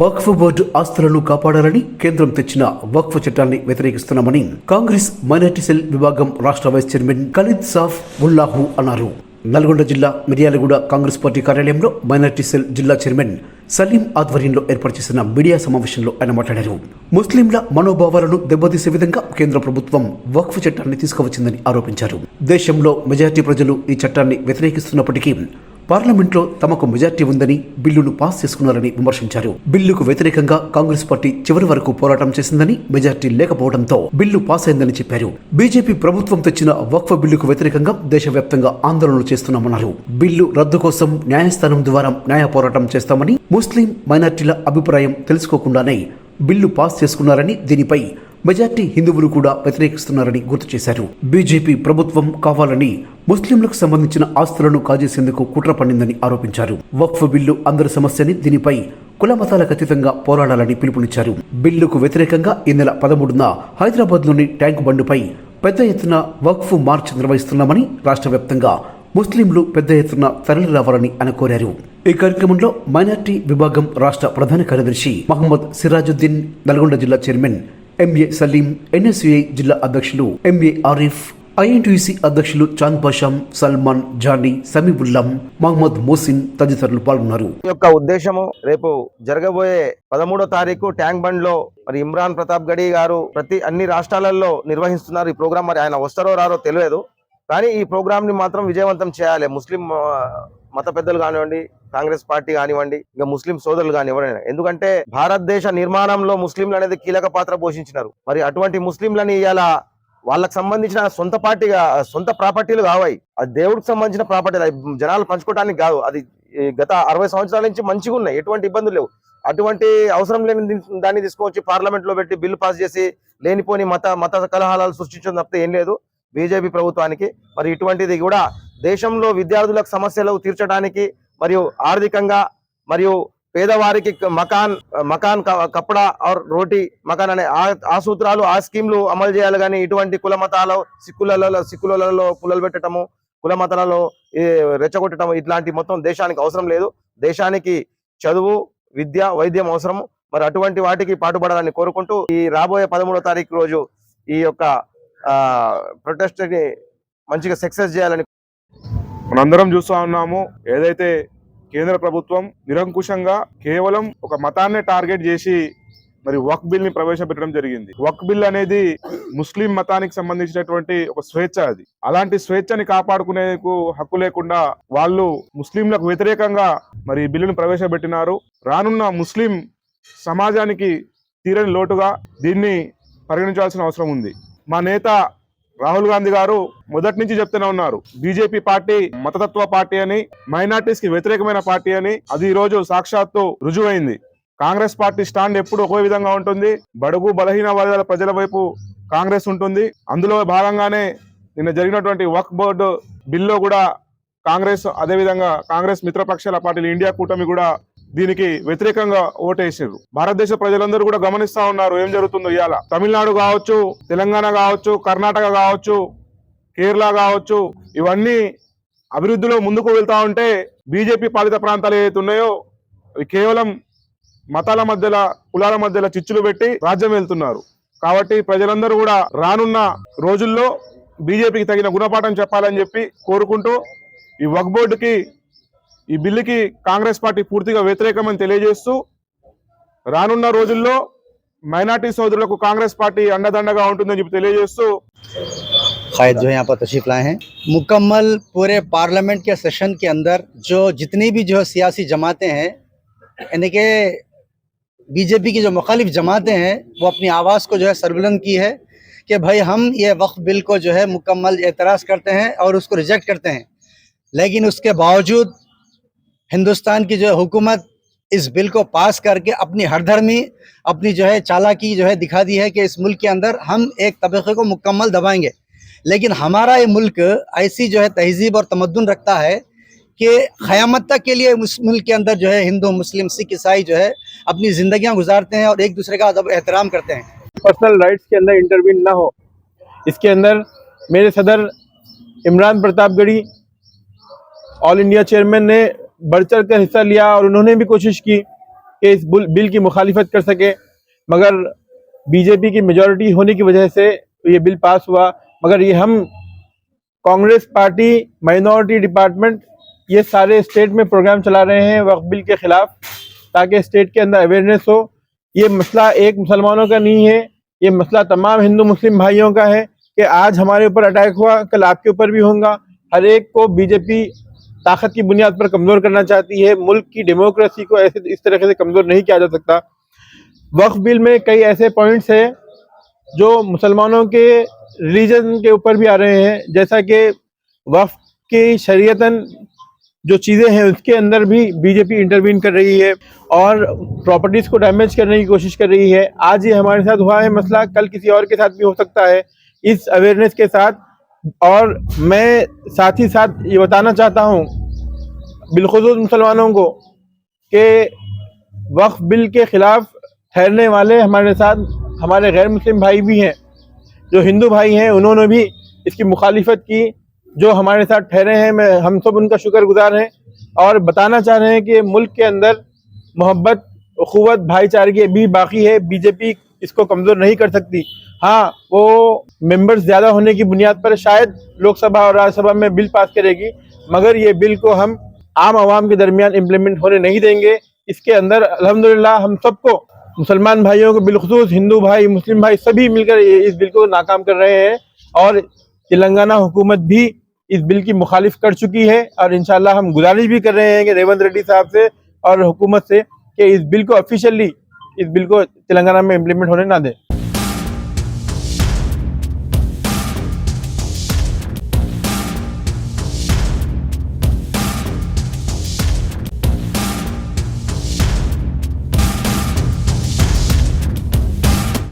వక్ఫ్ board ఆస్తులను కాపాడాలని కేంద్రం తెచ్చిన వక్ఫ్ చట్టాన్ని వ్యతిరేకిస్తున్నామని కాంగ్రెస్ మైనార్టీ సెల్ విభాగం రాష్ట్ర వైస్ చైర్మన్ ఖలీద్ సాఫ్ ఉల్లాహు అన్నారు. నల్గొండ జిల్లా మిర్యాలగూడ కాంగ్రెస్ పార్టీ కార్యాలయంలో మైనార్టీ సెల్ జిల్లా చైర్మన్ సలీం ఆధ్వర్యంలో ఏర్పాటు చేసిన మీడియా సమావేశంలో ఆయన మాట్లాడారు. ముస్లింల మనోభావాలను దెబ్బతీసే విధంగా కేంద్ర ప్రభుత్వం వక్ఫ్ చట్టాన్ని తీసుకువచ్చిందని ఆరోపించారు. దేశంలో మెజార్టీ ప్రజలు ఈ చట్టాన్ని వ్యతిరేకిస్తున్నప్పటికీ పార్లమెంట్లో తమకు మెజార్టీ ఉందని బిల్లును పాస్ చేసుకున్నారని విమర్శించారు. బిల్లుకు వ్యతిరేకంగా కాంగ్రెస్ పార్టీ చివరి వరకు పోరాటం చేసిందని మెజార్టీ లేకపోవడంతో బిల్లు పాస్ అయిందని చెప్పారు. బీజేపీ ప్రభుత్వం తెచ్చిన వక్ఫ్ బిల్లుకు వ్యతిరేకంగా దేశవ్యాప్తంగా ఆందోళనలు చేస్తున్నామన్నారు. బిల్లు రద్దు కోసం న్యాయస్థానం ద్వారా న్యాయ పోరాటం చేస్తామని ముస్లిం మైనార్టీల అభిప్రాయం తెలుసుకోకుండానే బిల్లు పాస్ చేసుకున్నారని దీనిపై మెజార్టీ హిందువులు కూడా వ్యతిరేకిస్తున్నారని గుర్తు చేశారు. బీజేపీ ప్రభుత్వం కావాలని ముస్లింలకు సంబంధించిన ఆస్తులను కాజేసేందుకు కుట్ర పన్నిందని ఆరోపించారు. వక్ఫ్ బిల్లు అందరి సమస్యని దీనిపై కుల మతాలకు అతీతంగా పోరాడాలని పిలుపునిచ్చారు. బిల్లుకు వ్యతిరేకంగా ఈ నెల పదమూడున హైదరాబాద్లోని ట్యాంక్ బండుపై పెద్ద ఎత్తున వక్ఫ్ మార్చ్ నిర్వహిస్తున్నామని రాష్ట్ర వ్యాప్తంగా ముస్లింలు పెద్ద ఎత్తున తరలి రావాలని ఆయన కోరారు. ఈ కార్యక్రమంలో మైనార్టీ విభాగం రాష్ట్ర ప్రధాన కార్యదర్శి మహమ్మద్ సిరాజుద్దీన్ నల్గొండ జిల్లా చైర్మన్ ఎంఏ సలీం ఎన్ఎస్యుఐ జిల్లా అధ్యక్షులు ఎంఏ ఆరిఫ్ ఐఎన్టీసీ అధ్యక్షులు చాంద్ పాషాం సల్మాన్ జానీ సమీబుల్లం మహమ్మద్ మోసిన్ తదితరులు పాల్గొన్నారు. ఈ యొక్క ఉద్దేశము రేపు జరగబోయే పదమూడో తారీఖు ట్యాంక్ బండ్లో మరి ఇమ్రాన్ ప్రతాప్ గడి గారు ప్రతి అన్ని రాష్ట్రాలలో నిర్వహిస్తున్నారు. ఈ ప్రోగ్రాం మరి ఆయన వస్తారో రారో తెలియదు. కానీ ఈ ప్రోగ్రామ్ని మాత్రం విజయవంతం చేయాలి. ముస్లిం మత పెద్దలు కానివ్వండి కాంగ్రెస్ పార్టీ కానివ్వండి ఇంకా ముస్లిం సోదరులు కానివ్వండి. ఎందుకంటే భారతదేశ నిర్మాణంలో ముస్లింలు అనేది కీలక పాత్ర పోషించినారు. మరి అటువంటి ముస్లింలని ఇవాళ వాళ్ళకి సంబంధించిన సొంత పార్టీగా సొంత ప్రాపర్టీలు కావాయి. అది దేవుడికి సంబంధించిన ప్రాపర్టీ జనాలు పంచుకోవడానికి కాదు. అది గత అరవై సంవత్సరాల నుంచి మంచిగా ఉన్నాయి. ఎటువంటి ఇబ్బందులు లేవు. అటువంటి అవసరం లేని దాన్ని తీసుకొచ్చి పార్లమెంట్లో పెట్టి బిల్లు పాస్ చేసి లేనిపోని మత మత కలహాలు సృష్టించడం తప్పితే ఏం లేదు. బీజేపీ ప్రభుత్వానికి మరి ఇటువంటిది కూడా దేశంలో విద్యార్థులకు సమస్యలు తీర్చడానికి మరియు ఆర్థికంగా మరియు పేదవారికి మకాన్ మకాన్ క- కప్పడా ఆర్ రోటీ మకాన్ అనే ఆ- సూత్రాలు ఆ స్కీమ్లు అమలు చేయాలి కానీ ఇటువంటి కుల మతాలు సిక్కులలో సిక్కులలో పుల్లలు పెట్టడము కుల మతాలలో రెచ్చగొట్టడం ఇట్లాంటి మొత్తం దేశానికి అవసరం లేదు. దేశానికి చదువు విద్య వైద్యం అవసరము. మరి అటువంటి వాటికి పాటుపడాలని కోరుకుంటూ ఈ రాబోయే పదమూడో తారీఖు రోజు ఈ యొక్క ప్రొటెస్ట్ని మంచిగా సక్సెస్ చేయాలని మనందరం చూస్తా ఉన్నాము. ఏదైతే కేంద్ర ప్రభుత్వం నిరంకుశంగా కేవలం ఒక మతాన్నే టార్గెట్ చేసి మరి వక్ బిల్ని ప్రవేశపెట్టడం జరిగింది. వక్ బిల్ అనేది ముస్లిం మతానికి సంబంధించినటువంటి ఒక స్వేచ్ఛ అది. అలాంటి స్వేచ్ఛని కాపాడుకునేందుకు హక్కు లేకుండా వాళ్ళు ముస్లింలకు వ్యతిరేకంగా మరి ఈ బిల్లును ప్రవేశపెట్టినారు. రానున్న ముస్లిం సమాజానికి తీరని లోటుగా దీన్ని పరిగణించాల్సిన అవసరం ఉంది. మా నేత రాహుల్ గాంధీ గారు మొదటి నుంచి చెప్తూనే ఉన్నారు. బీజేపీ పార్టీ మతతత్వ పార్టీ అని మైనార్టీస్కి వ్యతిరేకమైన పార్టీ అని అది ఈ రోజు సాక్షాత్తు రుజువైంది. కాంగ్రెస్ పార్టీ స్టాండ్ ఎప్పుడు ఒకే విధంగా ఉంటుంది. బడుగు బలహీన వర్గాల ప్రజల వైపు కాంగ్రెస్ ఉంటుంది. అందులో భాగంగానే నిన్న జరిగినటువంటి వక్ బోర్డు బిల్లో కూడా కాంగ్రెస్ అదేవిధంగా కాంగ్రెస్ మిత్రపక్షాల పార్టీలు ఇండియా కూటమి కూడా దీనికి వ్యతిరేకంగా ఓటేసారు భారతదేశ ప్రజలందరూ కూడా గమనిస్తా ఉన్నారు ఏం జరుగుతుందో ఇవాళ తమిళనాడు కావచ్చు తెలంగాణ కావచ్చు కర్ణాటక కావచ్చు కేరళ కావచ్చు ఇవన్నీ అభివృద్ధిలో ముందుకు వెళ్తా ఉంటే బీజేపీ పాలిత ప్రాంతాలు ఏవైతే ఉన్నాయో అవి కేవలం మతాల మధ్యలో కులాల మధ్యలో చిచ్చులు పెట్టి రాజ్యం వెళ్తున్నారు. కాబట్టి ప్రజలందరూ కూడా రానున్న రోజుల్లో బీజేపీకి తగిన గుణపాఠం చెప్పాలని చెప్పి కోరుకుంటూ ఈ వక్ బోర్డుకి ఈ బిల్లుకి కాంగ్రెస్ పార్టీ పూర్తిగా వ్యతిరేకమని తెలియజేస్తూ రానున్న రోజుల్లో మైనార్టీ సోదరులకు కాంగ్రెస్ పార్టీ అండదండగా ఉంటుందని చెప్పి తెలియజేస్తూ कायद जो यहाँ पर तशरीफ लाए हैं मुकम्मल पूरे पार्लियामेंट के सेशन के अंदर जो जितनी भी जो सियासी जमातें हैं यानी कि बीजेपी की जो मुखालिफ जमातें हैं वो अपनी आवाज़ को जो है सरबुलंद की है कि भाई हम ये वक्फ बिल को जो है मुकम्मल एतराज़ करते हैं और उसको रिजेक्ट करते हैं लेकिन उसके बावजूद हिंदुस्तान की जो हुकूमत इस बिल को पास करके अपनी हरधर्मी, अपनी जो है चालाकी जो है दिखा दी है कि इस मुल्क के अंदर हम एक तबके को मुकम्मल दबाएँगे। लेकिन हमारा ये मुल्क ऐसी जो है तहजीब और तमद्दुन रखता है कि क़यामत तक के लिए उस मुल्क के अंदर जो है हिंदू, मुस्लिम, सिख, ईसाई जो है अपनी ज़िंदियाँ गुजारते हैं और एक दूसरे का अदब एहतराम करते हैं। पर्सनल राइट्स के अंदर इंटरवीन ना हो। इसके अंदर मेरे सदर Imran Pratapgarhi all India chairman ने बढ़ चढ़ कर हिस्सा लिया और उन्होंने भी कोशिश की कि इस बुल- की मुखालिफत कर सके। मगर बीजेपी की मेजॉरिटी होने की वजह से ये बिल पास हुआ। मगर ये हम कांग्रेस पार्टी माइनॉरिटी डिपार्टमेंट ये सारे स्टेट में प्रोग्राम चला रहे हैं वक्फ बिल के खिलाफ, ताकि स्टेट के अंदर अवेयरनेस हो। ये मसला एक मुसलमानों का नहीं है, ये मसला तमाम हिंदू मुस्लिम भाइयों का है कि आज हमारे ऊपर अटैक हुआ, कल आपके ऊपर भी होगा हर एक को बीजेपी ताकत की बुनियाद पर कमज़ोर करना चाहती है। मुल्क की डेमोक्रेसी को ऐसे इस तरीके से कमज़ोर नहीं किया जा सकता। वक्फ बिल में कई ऐसे पॉइंट्स हैं जो मुसलमानों के रिलीजन के ऊपर भी आ रहे हैं। जैसा कि वक्फ की शरीयतन जो चीज़ें हैं, उसके अंदर भी बीजेपी इंटरवीन कर रही है और प्रॉपर्टीज़ को डैमेज करने की कोशिश कर रही है। आज ये हमारे साथ हुआ है मसला। कल किसी और के साथ भी हो सकता है। इस अवेयरनेस के साथ और मैं साथ ही साथ ये बताना चाहता हूँ, बिलखसूस मुसलमानों को, कि वक्फ बिल के खिलाफ ठहरने वाले हमारे साथ, हमारे गैर मुस्लिम भाई भी हैं, जो हिंदू भाई हैं, उन्होंने भी इसकी मुखालिफत की, जो हमारे साथ ठहरे हैं, मैं, हम सब उनका शुक्रगुजार हैं, और बताना चाह रहे हैं कि मुल्क के अंदर मोहब्बत अखुवत भाईचारगी भी बाकी है, बीजेपी इसको कमज़ोर नहीं कर सकती। हाँ वो मेंबर्स ज़्यादा होने की बुनियाद पर शायद लोकसभा और राज्यसभा में बिल पास करेगी, मगर ये बिल को हम आम आवाम के दरमियान इम्प्लीमेंट होने नहीं देंगे। इसके अंदर अल्हम्दुलिल्लाह हम सबको, मुसलमान भाइयों को बिलखसूस, हिंदू भाई, मुस्लिम भाई सभी मिलकर इस बिल को नाकाम कर रहे हैं और तेलंगाना हुकूमत भी इस बिल की मुखालिफ कर चुकी है और इंशाल्लाह हम गुजारिश भी कर रहे हैं कि रेवंत रेड्डी साहब से और हुकूमत से कि इस बिल को ऑफिशियली इस बिल को तेलंगाना में इम्प्लीमेंट होने ना दें।